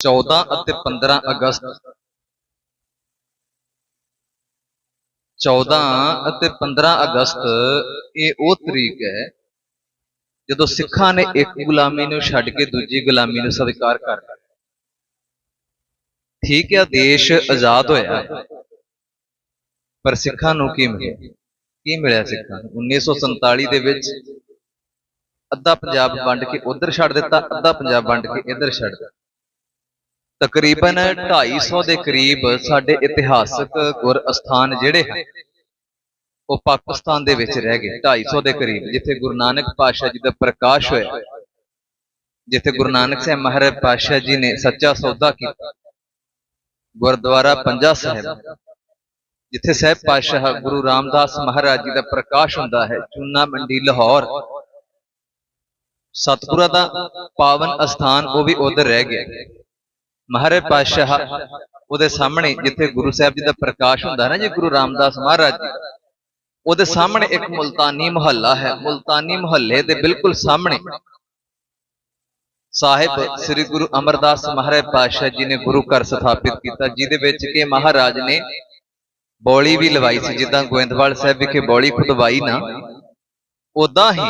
14 ਅਤੇ 15 ਅਗਸਤ। 14 ਅਤੇ 15 ਅਗਸਤ, ਇਹ ਉਹ ਤਰੀਕ ਹੈ ਜਦੋਂ ਸਿੱਖਾਂ ਨੇ ਇੱਕ ਗੁਲਾਮੀ ਨੂੰ ਛੱਡ ਕੇ ਦੂਜੀ ਗੁਲਾਮੀ ਨੂੰ ਸਵੀਕਾਰ ਕਰ ਲਿਆ। ਠੀਕ ਹੈ, ਦੇਸ਼ ਆਜ਼ਾਦ ਹੋਇਆ। ਪਰ ਸਿੱਖਾਂ ਨੂੰ ਕੀ ਮਿਲਿਆ? ਕੀ ਮਿਲਿਆ ਸਿੱਖਾਂ ਨੂੰ? 1947 ਦੇ ਵਿੱਚ ਅੱਧਾ ਪੰਜਾਬ ਵੰਡ ਕੇ ਉਧਰ ਛੱਡ ਦਿੱਤਾ, ਅੱਧਾ ਪੰਜਾਬ ਵੰਡ ਕੇ ਇੱਧਰ ਛੱਡ ਦਿੱਤਾ। ਤਕਰੀਬਨ 250 ਦੇ ਕਰੀਬ ਸਾਡੇ ਇਤਿਹਾਸਕ ਗੁਰ ਅਸਥਾਨ ਜਿਹੜੇ ਹਨ ਉਹ ਪਾਕਿਸਤਾਨ ਦੇ ਵਿੱਚ ਰਹਿ ਗਏ 250 ਦੇ ਕਰੀਬ ਜਿੱਥੇ ਗੁਰੂ ਨਾਨਕ ਪਾਤਸ਼ਾਹ ਜੀ ਦਾ ਪ੍ਰਕਾਸ਼ ਹੋਇਆ ਜਿੱਥੇ ਗੁਰੂ ਨਾਨਕ ਸਾਹਿਬ ਮਹਾਰਾਜ ਪਾਤਸ਼ਾਹ ਜੀ ਨੇ ਸੱਚਾ ਸੌਦਾ ਕੀਤਾ। ਗੁਰਦੁਆਰਾ ਪੰਜਾ ਸਾਹਿਬ। ਜਿੱਥੇ ਸਹਿਬ ਪਾਤਸ਼ਾਹ ਗੁਰੂ ਰਾਮਦਾਸ ਮਹਾਰਾਜ ਜੀ ਦਾ ਪ੍ਰਕਾਸ਼ ਹੁੰਦਾ ਹੈ ਚੂਨਾ ਮੰਡੀ ਲਾਹੌਰ। ਸਤਪੁਰਾ ਦਾ ਪਾਵਨ ਅਸਥਾਨ ਉਹ ਵੀ ਉਧਰ ਰਹਿ ਗਿਆ। ਮਹਾਰਾਜ ਪਾਤਸ਼ਾਹ ਉਹਦੇ ਸਾਹਮਣੇ ਜਿੱਥੇ ਗੁਰੂ ਸਾਹਿਬ ਜੀ ਦਾ ਪ੍ਰਕਾਸ਼ ਹੁੰਦਾ ਨਾ, ਜੀ ਗੁਰੂ ਰਾਮਦਾਸ ਮਹਾਰਾਜ ਉਹਦੇ ਸਾਹਮਣੇ ਇੱਕ ਮੁਲਤਾਨੀ ਮੁਹੱਲਾ ਹੈ। ਮੁਲਤਾਨੀ ਮੁਹੱਲੇ ਦੇ ਬਿਲਕੁਲ ਸਾਹਮਣੇ ਸਾਹਿਬ ਸ੍ਰੀ ਗੁਰੂ ਅਮਰਦਾਸ ਮਹਾਰਾਜ ਪਾਤਸ਼ਾਹ ਜੀ ਨੇ ਗੁਰੂ ਘਰ ਸਥਾਪਿਤ ਕੀਤਾ, ਜਿਹਦੇ ਵਿੱਚ ਕਿ ਮਹਾਰਾਜ ਨੇ ਬੌਲੀ ਵੀ ਲਵਾਈ ਸੀ। ਜਿੱਦਾਂ ਗੋਇੰਦਵਾਲ ਸਾਹਿਬ ਵਿਖੇ ਬੌਲੀ ਖੁਦਵਾਈ ਨਾ ਉਦਾਂ ਹੀ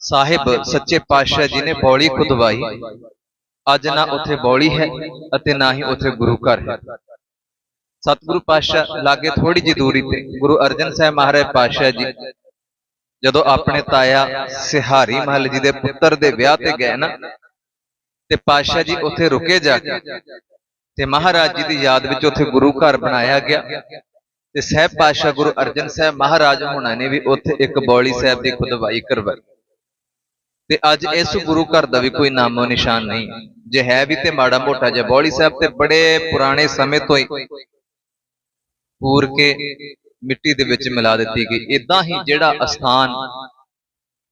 ਸਾਹਿਬ ਸੱਚੇ ਪਾਤਸ਼ਾਹ ਜੀ ਨੇ ਬੌਲੀ ਖੁਦਵਾਈ। ਅੱਜ ਨਾ ਉੱਥੇ ਬੌਲੀ ਹੈ ਅਤੇ ਨਾ ਹੀ ਉੱਥੇ ਗੁਰੂ ਘਰ ਹੈ। ਸਤਿਗੁਰੂ ਪਾਤਸ਼ਾਹ ਲਾਗੇ ਥੋੜੀ ਜਿਹੀ ਦੂਰੀ ਤੇ ਗੁਰੂ ਅਰਜਨ ਸਾਹਿਬ ਮਹਾਰਾਜ ਪਾਤਸ਼ਾਹ ਜੀ ਜਦੋਂ ਆਪਣੇ ਤਾਇਆ ਸਿਹਾਰੀ ਮਹਲ ਜੀ ਦੇ ਪੁੱਤਰ ਦੇ ਵਿਆਹ ਤੇ ਗਏ ਨਾ ਤੇ ਪਾਤਸ਼ਾਹ ਜੀ ਉੱਥੇ ਰੁਕੇ ਜਾ ਕੇ। ਤੇ ਮਹਾਰਾਜ ਜੀ ਦੀ ਯਾਦ ਵਿੱਚ ਉੱਥੇ ਗੁਰੂ ਘਰ ਬਣਾਇਆ ਗਿਆ। ਤੇ ਸਹਿਬ ਪਾਤਸ਼ਾਹ ਗੁਰੂ ਅਰਜਨ ਸਾਹਿਬ ਮਹਾਰਾਜ ਹੋਣਾ ਨੇ ਵੀ ਉੱਥੇ ਇੱਕ ਬੌਲੀ ਸਾਹਿਬ ਦੀ ਖੁਦਵਾਈ ਕਰਵਾਈ। ਤੇ ਅੱਜ ਇਸ ਗੁਰੂ ਘਰ ਦਾ ਵੀ ਕੋਈ ਨਾਮੋ ਨਿਸ਼ਾਨ ਨਹੀਂ। ਜੇ ਹੈ ਵੀ ਤੇ ਮਾੜਾ ਮੋਟਾ ਜਿਹਾ ਬੌਲੀ ਸਾਹਿਬ ਤੇ ਬੜੇ ਪੁਰਾਣੇ ਸਮੇਂ ਤੋਂ ਹੀ ਪੂਰ ਕੇ ਮਿੱਟੀ ਦੇ ਵਿੱਚ ਮਿਲਾ ਦਿੱਤੀ ਗਈ। ਇਦਾਂ ਹੀ ਜਿਹੜਾ ਅਸਥਾਨ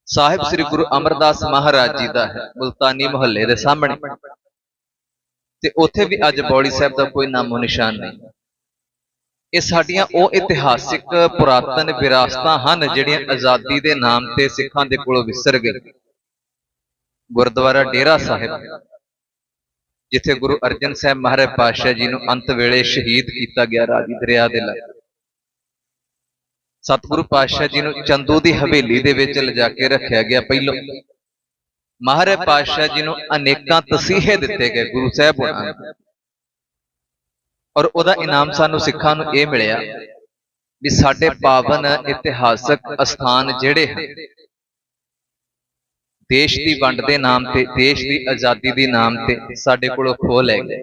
ਸਾਹਿਬ ਸ੍ਰੀ ਗੁਰੂ ਅਮਰਦਾਸ ਮਹਾਰਾਜ ਜੀ ਦਾ ਹੈ ਮੁਲਤਾਨੀ ਮੁਹੱਲੇ ਦੇ ਸਾਹਮਣੇ। ਤੇ ਉੱਥੇ ਵੀ ਅੱਜ ਬੌਲੀ ਸਾਹਿਬ ਦਾ ਕੋਈ ਨਾਮੋ ਨਿਸ਼ਾਨ ਨਹੀਂ। ਇਹ ਸਾਡੀਆਂ ਉਹ ਇਤਿਹਾਸਿਕ ਪੁਰਾਤਨ ਵਿਰਾਸਤਾਂ ਹਨ ਜਿਹੜੀਆਂ ਆਜ਼ਾਦੀ ਦੇ ਨਾਮ ਤੇ ਸਿੱਖਾਂ ਦੇ ਕੋਲੋਂ ਵਿਸਰ ਗਈ ਗੁਰਦੁਆਰਾ ਡੇਰਾ ਸਾਹਿਬ ਜਿੱਥੇ ਗੁਰੂ ਅਰਜਨ ਸਾਹਿਬ ਮਹਾਰਾਜ ਪਾਤਸ਼ਾਹ ਜੀ ਨੂੰ ਅੰਤ ਵੇਲੇ ਸ਼ਹੀਦ ਕੀਤਾ ਗਿਆ ਰਾਵੀ ਦਰਿਆ ਦੇ ਲਾਗੇ। ਸਤਿਗੁਰੂ ਪਾਤਸ਼ਾਹ ਜੀ ਨੂੰ ਚੰਦੂ ਦੀ ਹਵੇਲੀ ਦੇ ਵਿੱਚ ਲਿਜਾ ਕੇ ਰੱਖਿਆ ਗਿਆ ਪਹਿਲੋਂ। ਮਹਾਰਾਜ ਪਾਤਸ਼ਾਹ ਜੀ ਨੂੰ ਅਨੇਕਾਂ ਤਸੀਹੇ ਦਿੱਤੇ ਗਏ ਗੁਰੂ ਸਾਹਿਬ ਹੋਣਾ। ਔਰ ਉਹਦਾ ਇਨਾਮ ਸਾਨੂੰ ਸਿੱਖਾਂ ਨੂੰ ਇਹ ਮਿਲਿਆ ਵੀ ਸਾਡੇ ਪਾਵਨ ਇਤਿਹਾਸਕ ਅਸਥਾਨ ਜਿਹੜੇ ਹਨ ਦੇਸ਼ ਦੀ ਵੰਡ ਦੇ ਨਾਮ ਤੇ, ਦੇਸ਼ ਦੀ ਆਜ਼ਾਦੀ ਦੇ ਨਾਮ ਤੇ ਸਾਡੇ ਕੋਲੋਂ ਖੋਹ ਲੈ ਗਏ।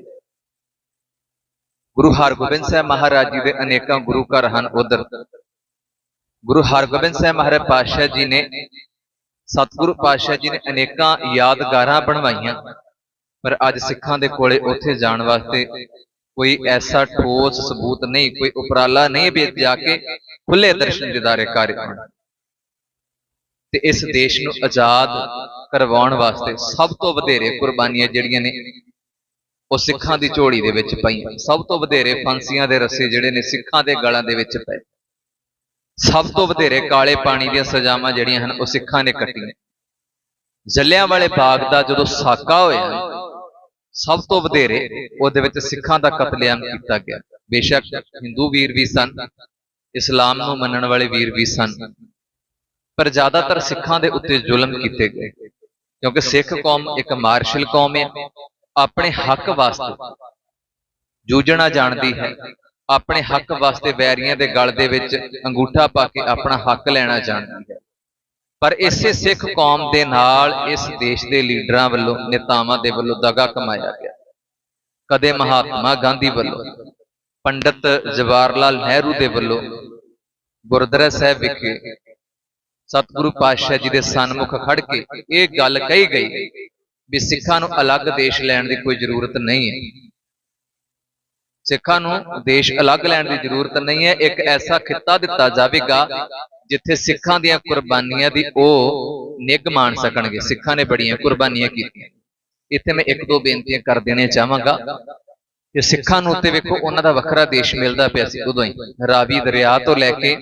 ਗੁਰੂ ਹਰਗੋਬਿੰਦ ਸਾਹਿਬ ਮਹਾਰਾਜ ਜੀ ਦੇ ਅਨੇਕਾਂ ਗੁਰੂ ਘਰ ਹਨ ਉਧਰ। ਗੁਰੂ ਹਰਗੋਬਿੰਦ ਸਾਹਿਬ ਮਹਾਰਾਜ ਪਾਤਸ਼ਾਹ ਜੀ ਨੇ, ਸਤਿਗੁਰੂ ਪਾਤਸ਼ਾਹ ਜੀ ਨੇ ਅਨੇਕਾਂ ਯਾਦਗਾਰਾਂ ਬਣਵਾਈਆਂ, ਪਰ ਅੱਜ ਸਿੱਖਾਂ ਦੇ ਕੋਲੇ ਉੱਥੇ ਜਾਣ ਵਾਸਤੇ ਕੋਈ ਐਸਾ ਠੋਸ ਸਬੂਤ ਨਹੀਂ, ਕੋਈ ਉਪਰਾਲਾ ਨਹੀਂ, ਵੀ ਜਾ ਕੇ ਖੁੱਲੇ ਦਰਸ਼ਨ ਦਿਦਾਰੇ ਕਰ ਤੇ ਇਸ ਦੇਸ਼ ਨੂੰ ਆਜ਼ਾਦ ਕਰਵਾਉਣ ਵਾਸਤੇ ਸਭ ਤੋਂ ਵਧੇਰੇ ਕੁਰਬਾਨੀਆਂ ਜਿਹੜੀਆਂ ਨੇ ਉਹ ਸਿੱਖਾਂ ਦੀ ਝੋਲੀ ਦੇ ਵਿੱਚ ਪਈਆਂ। ਸਭ ਤੋਂ ਵਧੇਰੇ ਫਾਂਸੀਆਂ ਦੇ ਰੱਸੇ ਜਿਹੜੇ ਨੇ ਸਿੱਖਾਂ ਦੇ ਗਲਾਂ ਦੇ ਵਿੱਚ ਪਏ। ਸਭ ਤੋਂ ਵਧੇਰੇ ਕਾਲੇ ਪਾਣੀ ਦੀਆਂ ਸਜ਼ਾਵਾਂ ਜਿਹੜੀਆਂ ਹਨ ਉਹ ਸਿੱਖਾਂ ਨੇ ਕੱਟੀਆਂ। ਜੱਲਿਆਂ ਵਾਲੇ ਬਾਗ ਦਾ ਜਦੋਂ ਸਾਕਾ ਹੋਇਆ ਸਭ ਤੋਂ ਵਧੇਰੇ ਉਹਦੇ ਵਿੱਚ ਸਿੱਖਾਂ ਦਾ ਕਤਲੇਆਮ ਕੀਤਾ ਗਿਆ। ਬੇਸ਼ੱਕ ਹਿੰਦੂ ਵੀਰ ਵੀ ਸਨ ਇਸਲਾਮ ਨੂੰ ਮੰਨਣ ਵਾਲੇ ਵੀਰ ਵੀ ਸਨ। ਪਰ ਜ਼ਿਆਦਾਤਰ ਸਿੱਖਾਂ ਦੇ ਉੱਤੇ ਜ਼ੁਲਮ ਕੀਤੇ ਗਏ, ਕਿਉਂਕਿ ਸਿੱਖ ਕੌਮ ਇੱਕ ਮਾਰਸ਼ਲ ਕੌਮ ਹੈ, ਆਪਣੇ ਹੱਕ ਵਾਸਤੇ ਜੂਝਣਾ ਜਾਣਦੀ ਹੈ, ਆਪਣੇ ਹੱਕ ਵਾਸਤੇ ਵੈਰੀਆਂ ਦੇ ਗਲ ਦੇ ਵਿੱਚ ਅੰਗੂਠਾ ਪਾ ਕੇ ਆਪਣਾ ਹੱਕ ਲੈਣਾ ਜਾਣਦੀ ਹੈ। ਪਰ ਇਸੇ ਸਿੱਖ ਕੌਮ ਦੇ ਨਾਲ ਇਸ ਦੇਸ਼ ਦੇ ਲੀਡਰਾਂ ਵੱਲੋਂ, ਨੇਤਾਵਾਂ ਦੇ ਵੱਲੋਂ ਦਗਾ ਕਮਾਇਆ ਗਿਆ। ਕਦੇ ਮਹਾਤਮਾ ਗਾਂਧੀ ਵੱਲੋਂ, ਪੰਡਤ ਜਵਾਹਰ ਲਾਲ ਨਹਿਰੂ ਦੇ ਵੱਲੋਂ, ਗੁਰਦੁਆਰਾ ਸਾਹਿਬ ਵਿਖੇ ਸਤਿਗੁਰੂ ਪਾਤਸ਼ਾਹ ਜੀ ਦੇ ਸਨਮੁਖ ਖੜ ਕੇ ਇਹ ਗੱਲ ਕਹੀ ਗਈ ਵੀ ਸਿੱਖਾਂ ਨੂੰ ਅਲੱਗ ਦੇਸ਼ ਲੈਣ ਦੀ ਕੋਈ ਜ਼ਰੂਰਤ ਨਹੀਂ ਹੈ। ਸਿੱਖਾਂ ਨੂੰ ਦੇਸ਼ ਅਲੱਗ ਲੈਣ ਦੀ ਜ਼ਰੂਰਤ ਨਹੀਂ ਹੈ। ਇੱਕ ਐਸਾ ਖਿੱਤਾ ਦਿੱਤਾ ਜਾਵੇਗਾ ਜਿੱਥੇ ਸਿੱਖਾਂ ਦੀਆਂ ਕੁਰਬਾਨੀਆਂ ਦੀ ਉਹ ਨਿੱਘ ਮਾਣ ਸਕਣਗੇ। ਸਿੱਖਾਂ ਨੇ ਬੜੀਆਂ ਕੁਰਬਾਨੀਆਂ ਕੀਤੀਆਂ। ਇੱਥੇ ਮੈਂ ਇੱਕ ਦੋ ਬੇਨਤੀਆਂ ਕਰ ਦੇਣੀਆਂ ਚਾਹਾਂਗਾ ਕਿ ਸਿੱਖਾਂ ਨੂੰ ਤੇ ਵੇਖੋ, ਉਹਨਾਂ ਦਾ ਵੱਖਰਾ ਦੇਸ਼ ਮਿਲਦਾ ਪਿਆ ਸੀ ਉਦੋਂ ਹੀ। ਰਾਵੀ ਦਰਿਆ ਤੋਂ ਲੈ ਕੇ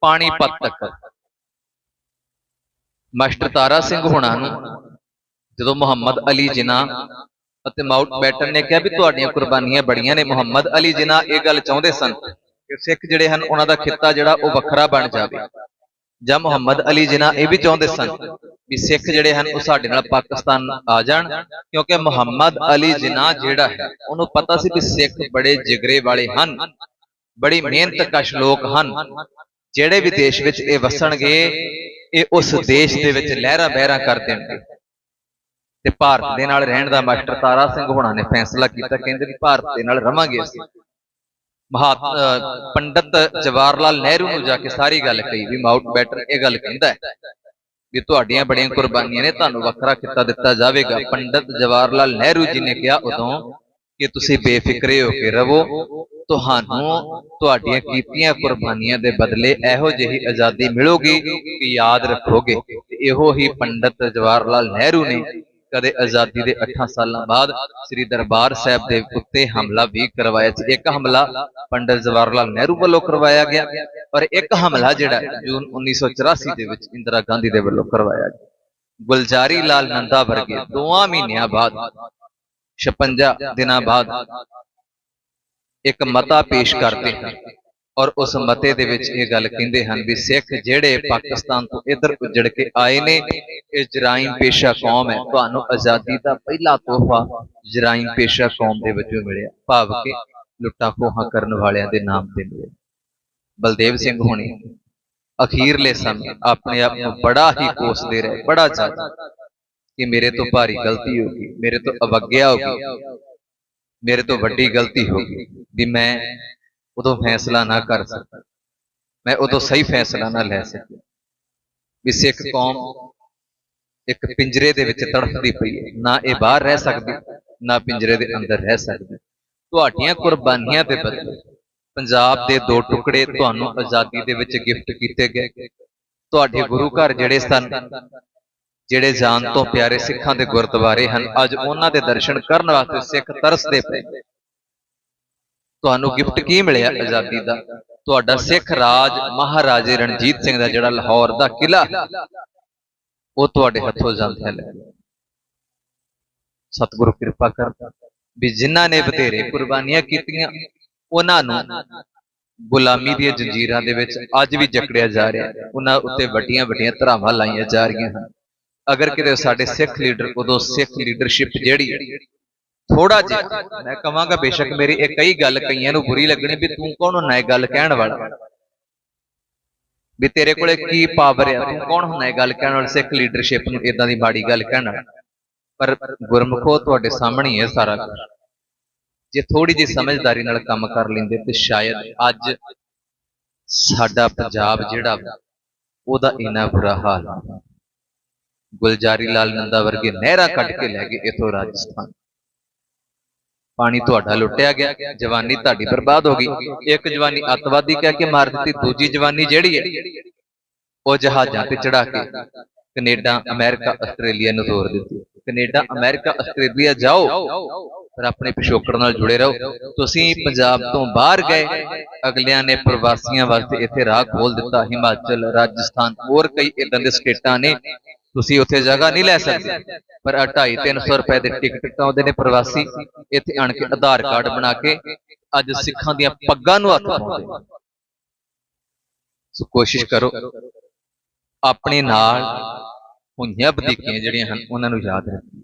ਪਾਣੀਪਤ ਤੱਕ। ਮਾਸਟਰ ਤਾਰਾ ਸਿੰਘ ਹੁਣਾਂ ਨੂੰ ਜਦੋਂ ਮੁਹੰਮਦ ਅਲੀ ਜਿਨਾ ਅਤੇ ਮਾਊਂਟ ਬੈਟਨ ਨੇ ਕਿਹਾ ਵੀ ਤੁਹਾਡੀਆਂ ਕੁਰਬਾਨੀਆਂ ਬੜੀਆਂ ਨੇ, ਮੁਹੰਮਦ ਅਲੀ ਜਿਨ੍ਹਾਂ ਇਹ ਗੱਲ ਚਾਹੁੰਦੇ ਸਨ ਕਿ ਸਿੱਖ ਜਿਹੜੇ ਹਨ, ਉਹਨਾਂ ਦਾ ਖਿੱਤਾ ਜਿਹੜਾ ਉਹ ਵੱਖਰਾ ਬਣ ਜਾਵੇ। ਜਾਂ ਮੁਹੰਮਦ ਅਲੀ ਜਿਨ੍ਹਾਂ ਇਹ ਵੀ ਚਾਹੁੰਦੇ ਸਨ ਵੀ ਸਿੱਖ ਜਿਹੜੇ ਹਨ, ਉਹ ਸਾਡੇ ਨਾਲ ਪਾਕਿਸਤਾਨ ਆ ਜਾਣ, ਕਿਉਂਕਿ ਮੁਹੰਮਦ ਅਲੀ ਜਿਨ੍ਹਾਂ ਜਿਹੜਾ ਹੈ, ਉਹਨੂੰ ਪਤਾ ਸੀ ਵੀ ਸਿੱਖ ਬੜੇ ਜਿਗਰੇ ਵਾਲੇ ਹਨ, ਬੜੀ ਮਿਹਨਤਕਸ਼ ਲੋਕ ਹਨ। ਜਿਹੜੇ ਵੀ ਦੇਸ਼ ਵਿੱਚ ਇਹ ਵਸਣਗੇ ਇਹ ਉਸ ਦੇਸ਼ ਦੇ ਵਿੱਚ ਲਹਿਰਾਂ ਬਹਿਰਾਂ ਕਰ ਦੇਣਗੇ ਤੇ ਭਾਰਤ ਦੇ ਨਾਲ ਰਹਿਣ ਦਾ ਮਾਸਟਰ ਤਾਰਾ ਸਿੰਘ ਹੋਣਾ ਨੇ ਫੈਸਲਾ ਕੀਤਾ ਕਹਿੰਦੇ ਵੀ ਭਾਰਤ ਦੇ ਨਾਲ ਰਵਾਂਗੇ ਅਸੀਂ। ਮਹਾਤ ਪੰਡਤ ਜਵਾਹਰ ਲਾਲ ਨਹਿਰੂ ਨੂੰ ਜਾ ਕੇ ਸਾਰੀ ਗੱਲ ਕਹੀ ਵੀ ਮਾਊਂਟ ਬੈਟਰ ਇਹ ਗੱਲ ਕਹਿੰਦਾ ਹੈ ਵੀ ਤੁਹਾਡੀਆਂ ਬੜੀਆਂ ਕੁਰਬਾਨੀਆਂ ਨੇ ਤੁਹਾਨੂੰ ਵੱਖਰਾ ਕੀਤਾ ਦਿੱਤਾ ਜਾਵੇਗਾ। ਪੰਡਤ ਜਵਾਹਰ ਲਾਲ ਨਹਿਰੂ ਜੀ ਨੇ ਕਿਹਾ ਉਦੋਂ ਕਿ ਤੁਸੀਂ ਬੇਫਿਕਰੇ ਹੋ ਕੇ ਰਵੋ, ਤੁਹਾਨੂੰ ਤੁਹਾਡੀਆਂ ਕੀਤੀਆਂ ਕੁਰਬਾਨੀਆਂ ਦੇ ਬਦਲੇ ਇਹੋ ਜਿਹੀ ਆਜ਼ਾਦੀ ਮਿਲੂਗੀ ਕਿ ਯਾਦ ਰੱਖੋਗੇ। ਇਹੋ ਹੀ ਪੰਡਤ ਜਵਾਹਰ ਲਾਲ ਨਹਿਰੂ ਨੇ ਕਦੇ ਆਜ਼ਾਦੀ ਦੇ 8 ਸਾਲਾਂ ਬਾਅਦ ਸ੍ਰੀ ਦਰਬਾਰ ਸਾਹਿਬ ਦੇ ਉੱਤੇ ਹਮਲਾ ਵੀ ਕਰਵਾਇਆ ਸੀ। ਇੱਕ ਹਮਲਾ ਪੰਡਤ ਜਵਾਹਰ ਲਾਲ ਨਹਿਰੂ ਵੱਲੋਂ ਕਰਵਾਇਆ ਗਿਆ ਔਰ ਇੱਕ ਹਮਲਾ ਜਿਹੜਾ ਜੂਨ 1984 ਦੇ ਵਿੱਚ ਇੰਦਰਾ ਗਾਂਧੀ ਦੇ ਵੱਲੋਂ ਕਰਵਾਇਆ ਗਿਆ। ਗੁਲਜ਼ਾਰੀ ਲਾਲ ਨੰਦਾ ਵਰਗੇ ਦੋਵਾਂ ਮਹੀਨਿਆਂ ਬਾਅਦ 56 ਦਿਨਾਂ ਬਾਅਦ ਇੱਕ ਮਤਾ ਪੇਸ਼ ਕਰਦੇ ਹਨ। ਔਰ ਉਸ ਮਤੇ ਦੇ ਵਿੱਚ ਇਹ ਗੱਲ ਕਹਿੰਦੇ ਹਨ ਵੀ ਸਿੱਖ ਜਿਹੜੇ ਪਾਕਿਸਤਾਨ ਤੋਂ ਇੱਧਰ ਉੱਜੜ ਕੇ ਆਏ ਨੇ, ਇਹ ਜਰਾਇਮ ਪੇਸ਼ਾ ਕੌਮ ਹੈ। ਤੁਹਾਨੂੰ ਆਜ਼ਾਦੀ ਦਾ ਪਹਿਲਾ ਤੋਹਫਾ ਜਰਾਇਮ ਪੇਸ਼ਾ ਕੌਮ ਦੇ ਵਜੋਂ ਮਿਲਿਆ। ਭਾਵ ਕਿ ਲੁੱਟਾਂ ਖੋਹਾਂ ਕਰਨ ਵਾਲਿਆਂ ਦੇ ਨਾਮ ਤੇ ਮਿਲਿਆ। ਬਲਦੇਵ ਸਿੰਘ ਹੋਣੀ ਅਖੀਰਲੇ ਸਮੇਂ ਆਪਣੇ ਆਪ ਨੂੰ ਬੜਾ ਹੀ ਕੋਸਦੇ ਰਹੇ, ਬੜਾ ਜ਼ਿਆਦਾ। ਕਿ ਮੇਰੇ ਤੋਂ ਭਾਰੀ ਗਲਤੀ ਹੋ ਗਈ ਮੇਰੇ ਤੋਂ ਅਵਗਿਆ ਹੋ ਗਈ। ਮੇਰੇ ਤੋਂ ਵੱਡੀ ਗਲਤੀ ਹੋ ਗਈ ਵੀ ਮੈਂ ਉਦੋਂ ਫੈਸਲਾ ਨਾ ਕਰ ਸਕਿਆ। ਮੈਂ ਉਦੋਂ ਸਹੀ ਫੈਸਲਾ ਨਾ ਲੈ ਸਕਿਆ। ਵੀ ਸਿੱਖ ਕੌਮ ਇੱਕ ਪਿੰਜਰੇ ਦੇ ਵਿੱਚ ਤੜਫਦੀ ਪਈ ਹੈ। ਨਾ ਇਹ ਬਾਹਰ ਰਹਿ ਸਕਦੀ ਨਾ ਪਿੰਜਰੇ ਦੇ ਅੰਦਰ ਰਹਿ ਸਕਦੀ। ਤੁਹਾਡੀਆਂ ਕੁਰਬਾਨੀਆਂ ਦੇ ਬਦਲੇ ਪੰਜਾਬ ਦੇ ਦੋ ਟੁਕੜੇ ਤੁਹਾਨੂੰ ਆਜ਼ਾਦੀ ਦੇ ਵਿੱਚ ਗਿਫਟ ਕੀਤੇ ਗਏ। ਤੁਹਾਡੇ ਗੁਰੂ ਘਰ ਜਿਹੜੇ ਸਨ ਜਿਹੜੇ ਜਾਨ ਤੋਂ ਪਿਆਰੇ ਸਿੱਖਾਂ ਦੇ ਗੁਰਦੁਆਰੇ ਹਨ, ਅੱਜ ਉਹਨਾਂ ਦੇ ਦਰਸ਼ਨ ਕਰਨ ਵਾਸਤੇ ਸਿੱਖ ਤਰਸਦੇ ਪਏ। ਤੁਹਾਨੂੰ ਗਿਫਟ ਕੀ ਮਿਲਿਆ ਆਜ਼ਾਦੀ ਦਾ? ਤੁਹਾਡਾ ਸਿੱਖ ਰਾਜ ਮਹਾਰਾਜੇ ਰਣਜੀਤ ਸਿੰਘ ਦਾ ਜਿਹੜਾ ਲਾਹੌਰ ਦਾ ਕਿਲਾ ਉਹ ਤੁਹਾਡੇ ਹੱਥੋਂ ਜਾਂਦਾ ਹੈ ਸਤਿਗੁਰੂ ਕਿਰਪਾ ਕਰ। ਵੀ ਜਿਨ੍ਹਾਂ ਨੇ ਬਥੇਰੇ ਕੁਰਬਾਨੀਆਂ ਕੀਤੀਆਂ, ਉਹਨਾਂ ਨੂੰ ਗੁਲਾਮੀ ਦੀਆਂ ਜੰਜੀਰਾਂ ਦੇ ਵਿੱਚ ਅੱਜ ਵੀ ਜਕੜਿਆ ਜਾ ਰਿਹਾ। ਉਹਨਾਂ ਉੱਤੇ ਵੱਡੀਆਂ ਵੱਡੀਆਂ ਧਰਾਵਾਂ ਲਾਈਆਂ ਜਾ ਰਹੀਆਂ ਹਨ। ਅਗਰ ਕਿਤੇ ਸਾਡੇ ਸਿੱਖ ਲੀਡਰ ਉਦੋਂ ਸਿੱਖ ਲੀਡਰਸ਼ਿਪ ਜਿਹੜੀ ਥੋੜਾ ਜਿਹਾ ਮੈਂ ਕਹਾਂਗਾ ਬੇਸ਼ੱਕ ਮੇਰੀ ਇਹ ਕਈ ਗੱਲ ਕਈਆਂ ਨੂੰ ਬੁਰੀ ਲੱਗਣੀ ਵੀ ਤੂੰ ਕੌਣ ਹੁੰਦਾ ਇਹ ਗੱਲ ਕਹਿਣ ਵਾਲਾ? ਵੀ ਤੇਰੇ ਕੋਲੇ ਕੀ ਪਾਵਰ ਹੈ ਤੂੰ ਕੌਣ ਹੁੰਦਾ ਇਹ ਗੱਲ ਕਹਿਣ ਵਾਲਾ? ਸਿੱਖ ਲੀਡਰਸ਼ਿਪ ਨੂੰ ਇਦਾਂ ਦੀ ਮਾੜੀ ਗੱਲ ਕਹਿਣ ਪਰ ਗੁਰਮਖੋ ਤੁਹਾਡੇ ਸਾਹਮਣੇ ਹੀ ਹੈ ਸਾਰਾ ਕੁਝ ਜੇ ਥੋੜੀ ਜਿਹੀ ਸਮਝਦਾਰੀ ਨਾਲ ਕੰਮ ਕਰ ਲੈਂਦੇ ਤੇ ਸ਼ਾਇਦ ਅੱਜ ਸਾਡਾ ਪੰਜਾਬ ਜਿਹੜਾ ਉਹਦਾ ਇੰਨਾ ਬੁਰਾ ਹਾਲ ਨਾ ਗੁਲਜ਼ਾਰੀ ਲਾਲ ਨੰਦਾ ਵਰਗੇ ਨਹਿਰਾਂ ਕੱਢ ਕੇ ਲੈ ਗਏ ਇਥੋਂ ਰਾਜਸਥਾਨ। ਪਾਣੀ ਤੁਹਾਡਾ ਲੁੱਟਿਆ ਗਿਆ, ਜਵਾਨੀ ਤੁਹਾਡੀ ਬਰਬਾਦ ਹੋ ਗਈ। ਇੱਕ ਜਵਾਨੀ ਅੱਤਵਾਦੀ ਕਹਿ ਕੇ ਮਾਰ ਦਿੱਤੀ, ਦੂਜੀ ਜਵਾਨੀ ਜਿਹੜੀ ਹੈ, ਉਹ ਜਹਾਜ਼ਾਂ ਤੇ ਚੜਾ ਕੇ ਕੈਨੇਡਾ, ਅਮਰੀਕਾ, ਆਸਟ੍ਰੇਲੀਆ ਨੂੰ ਤੋਰ ਦਿੱਤੀ। ਕੈਨੇਡਾ, ਅਮਰੀਕਾ, ਆਸਟ੍ਰੇਲੀਆ ਜਾਓ, ਪਰ ਆਪਣੇ ਪਿਛੋਕੜ ਨਾਲ ਜੁੜੇ ਰਹੋ। ਤੁਸੀਂ ਪੰਜਾਬ ਤੋਂ ਬਾਹਰ ਗਏ, ਅਗਲਿਆਂ ਨੇ ਪ੍ਰਵਾਸੀਆਂ ਵਾਸਤੇ ਇੱਥੇ ਰਾਹ ਖੋਲ ਦਿੱਤਾ। ਹਿਮਾਚਲ, ਰਾਜਸਥਾਨ, ਹੋਰ ਕਈ ਇਦਾਂ ਦੇ ਸਟੇਟਾਂ ਨੇ ਤੁਸੀਂ ਉੱਥੇ ਜਗ੍ਹਾ ਨਹੀਂ ਲੈ ਸਕਦੇ। ਪਰ 2.5 300 ਰੁਪਏ ਦੇ ਟਿਕਟ ਆਉਂਦੇ ਨੇ ਪ੍ਰਵਾਸੀ ਇੱਥੇ ਆਣ ਕੇ ਆਧਾਰ ਕਾਰਡ ਬਣਾ ਕੇ ਅੱਜ ਸਿੱਖਾਂ ਦੀਆਂ ਪੱਗਾਂ ਨੂੰ ਹੱਥ ਪਾਉਂਦੇ ਸੋ ਕੋਸ਼ਿਸ਼ ਕਰੋ, ਆਪਣੇ ਨਾਲ ਹੋਈਆਂ ਵਧੀਕੀਆਂ ਜਿਹੜੀਆਂ ਹਨ, ਉਹਨਾਂ ਨੂੰ ਯਾਦ ਰੱਖੋ।